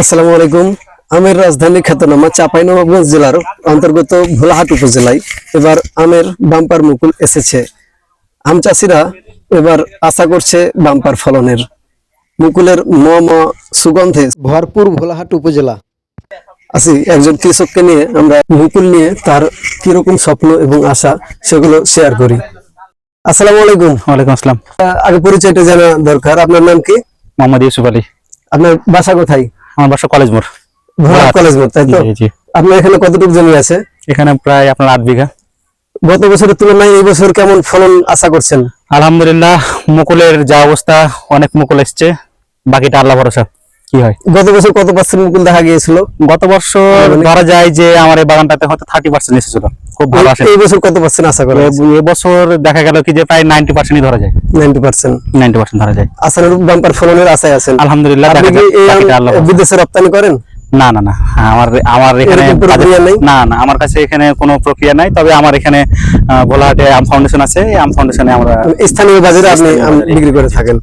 আসসালামু আলাইকুম। আমের রাজধানী খ্যাতনামা চাঁপাইনবাবগঞ্জ জেলার অন্তর্গত ভোলাহাট উপজেলায় এবার আমের বাম্পার মুকুল এসেছে। আম চাষিরা এবার আশা করছে বাম্পার ফলনের। মুকুলের ম ম সুগন্ধে ভরপুর ভোলাহাট উপজেলা। আছি একজন কৃষককে নিয়ে আমরা মুকুল নিয়ে তার কীরকম স্বপ্ন এবং আশা সেগুলো শেয়ার করি। আসসালামু আলাইকুম। ওয়ালাইকুম আসসালাম। আগে পরিচয়টা জানা দরকার। আপনার নাম কি? মোহাম্মদ ইউসুফ আলী। আপনার বাসা কোথায়? আমার বাসা কলেজ মোড়। কলেজ মোড় তাই তো। আপনার এখানে কতটুকু জমি আছে? এখানে প্রায় আপনার আট বিঘা। গত বছরের তুলনায় এই বছর কেমন ফলন আশা করছেন? আলহামদুলিল্লাহ মুকুলের যা অবস্থা অনেক মুকুল এসছে বাকিটা আল্লাহ ভরসা। কি হয়? গত বছর কত পার্সেন্ট মুকুল দেখা গিয়েছিল? গত বছর ধরা যায় যে আমার এই বাগানটাতে হয়তো থার্টি পার্সেন্ট এসেছিল। খুব ভালো আসে। এই বছর কত পার্সেন্ট আশা করা এবছর দেখা গেল কি যে প্রায় নাইনটি পার্সেন্টই ধরা যায়। নাইনটি পার্সেন্ট নাইনটি পার্সেন্ট ধরা যায়। বাম্পার ফলনের আশায় আছেন। আলহামদুলিল্লাহ। বিদেশে রপ্তানি করেন? না না না হ্যাঁ, আমার আমার এখানে না না আমার কাছে এখানে কোনো প্রক্রিয়া নাই। তবে আমার এখানে গোলাহাটে আম ফাউন্ডেশন আছে। আম ফাউন্ডেশনে আমরা স্থানীয় বাজারে আপনি বিক্রি করে থাকেন।